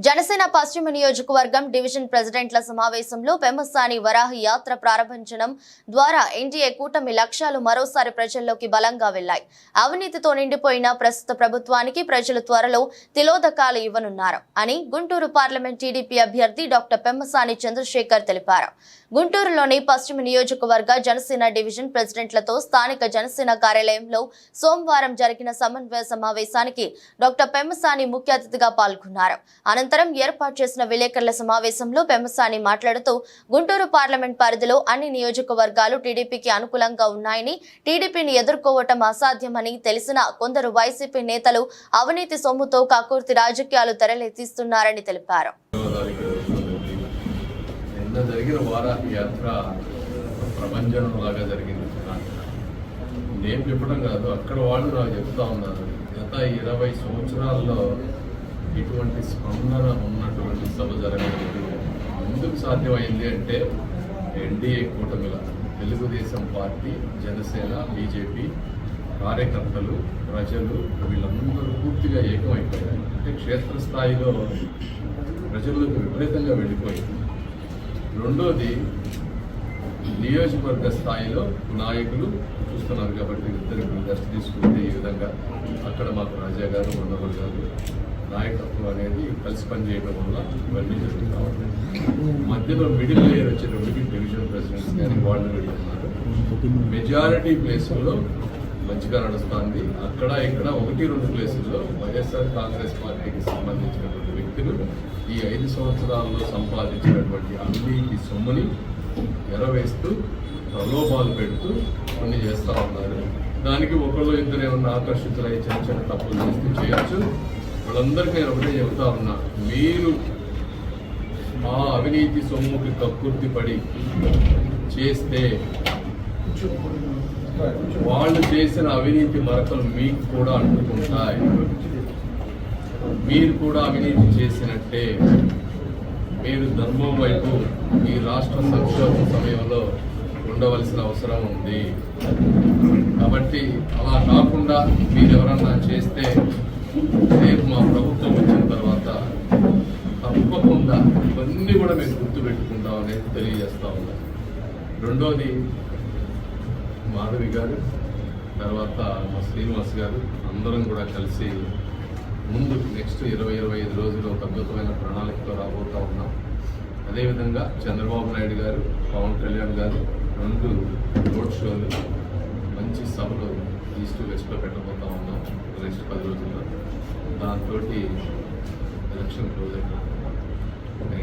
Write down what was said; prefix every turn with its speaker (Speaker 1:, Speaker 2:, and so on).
Speaker 1: జనసేన పశ్చిమ నియోజకవర్గం డివిజన్ ప్రెసిడెంట్ల సమావేశంలో పెమ్మసాని వరాహ యాత్ర ప్రారంభించడం ద్వారా ఎన్డీఏ కూటమి లక్ష్యాలు మరోసారి ప్రజల్లోకి బలంగా వెళ్ళాయి అవినీతితో నిండిపోయిన ప్రస్తుత ప్రభుత్వానికి ప్రజలు త్వరలో తిలోదకాలు ఇవ్వనున్నారు అని గుంటూరు పార్లమెంట్ టీడీపీ అభ్యర్థి డాక్టర్ పెమ్మసాని చంద్రశేఖర్ తెలిపారు. గుంటూరులోని పశ్చిమ నియోజకవర్గ జనసేన డివిజన్ ప్రెసిడెంట్లతో స్థానిక జనసేన కార్యాలయంలో సోమవారం జరిగిన సమన్వయ సమావేశానికి డాక్టర్ పెమ్మసాని ముఖ్య అతిథిగా పాల్గొన్నారు. అనంతరం ఏర్పాటు చేసిన విలేకరుల సమావేశంలో పెమ్మసాని మాట్లాడుతూ గుంటూరు పార్లమెంట్ పరిధిలో అన్ని నియోజకవర్గాలు టీడీపీకి అనుకూలంగా ఉన్నాయని టీడీపీని ఎదుర్కోవటం అసాధ్యమని తెలిసిన కొందరు వైసీపీ నేతలు అవినీతి సొమ్ముతో కాకూర్తి రాజకీయాలు తెరలేతీస్తున్నారని తెలిపారు.
Speaker 2: నిన్న జరిగిన వారాహి యాత్ర ప్రభంజనం లాగా జరిగింది. నేను చెప్పడం కాదు అక్కడ వాళ్ళు నాకు చెప్తా ఉన్నారు. గత ఇరవై సంవత్సరాల్లో ఇటువంటి స్పందన ఉన్నటువంటి సభ జరగలేదు. ఎందుకు సాధ్యమైంది అంటే ఎన్డీఏ కూటమిల తెలుగుదేశం పార్టీ జనసేన బీజేపీ కార్యకర్తలు ప్రజలు వీళ్ళందరూ పూర్తిగా ఏకమైపోయారు. అంటే క్షేత్రస్థాయిలో ప్రజలకు విపరీతంగా వెళ్ళిపోయింది రెండోది నియోజకవర్గ స్థాయిలో నాయకులు చూస్తున్నారు కాబట్టి ఇద్దరు దృష్టి తీసుకుంటే ఈ విధంగా అక్కడ మాకు రాజా గారు ఉన్నవారు గారు నాయకత్వం అనేది కలిసి పనిచేయడం వల్ల ఇవన్నీ జరుగుతూ మధ్యలో మిడిల్ లేయర్ వచ్చేటప్పటికి డివిజన్ ప్రెసిడెంట్స్ కానీ వాళ్ళు వీళ్ళు మెజారిటీ ప్లేసుల్లో మంచిగా నడుస్తుంది. అక్కడ ఇక్కడ ఒకటి రెండు ప్లేసుల్లో వైఎస్ఆర్ కాంగ్రెస్ పార్టీకి సంబంధించినటువంటి వ్యక్తులు ఈ ఐదు సంవత్సరాల్లో సంపాదించినటువంటి అవినీతి సొమ్ముని ఎరవేస్తూ ప్రలోభాలు పెడుతూ కొన్ని చేస్తూ ఉన్నారు. దానికి ఒకళ్ళు ఇద్దరు ఏమన్నా ఆకర్షితులై చిన్న చిన్న తప్పులు చేస్తూ చేయొచ్చు. వాళ్ళందరికీ నేను ఒకటే చెబుతా ఉన్నా. మీరు ఆ అవినీతి సొమ్ముకి కక్కుర్తి పడి చేస్తే వాళ్ళు చేసిన అవినీతి మరకలు మీకు కూడా అంటుకుంటాయి. మీరు కూడా అవినీతి చేసినట్టే. మీరు ధర్మం వైపు ఈ రాష్ట్ర సంక్షోభం సమయంలో ఉండవలసిన అవసరం ఉంది. కాబట్టి అలా కాకుండా మీరు ఎవరన్నా చేస్తే రేపు మా ప్రభుత్వం వచ్చిన తర్వాత తప్పకుండా ఇవన్నీ కూడా మేము గుర్తుపెట్టుకుంటాం అనేది తెలియజేస్తా ఉన్నాం. రెండోది మాధవి గారు తర్వాత మా శ్రీనివాస్ గారు అందరం కూడా కలిసి ముందు నెక్స్ట్ ఇరవై ఇరవై ఐదు రోజులు ఒక అద్భుతమైన ప్రణాళికతో రాబోతా ఉన్నాం. అదేవిధంగా చంద్రబాబు నాయుడు గారు పవన్ కళ్యాణ్ గారు రెండు రోడ్ షోలు మంచి సభలు ఈస్ట్ వెస్ట్లో పెట్టబోతా ఉన్నాం నెక్స్ట్ పది రోజుల్లో. దాంతో ఎలక్షన్ క్లోజ్ అయిపోతుంది.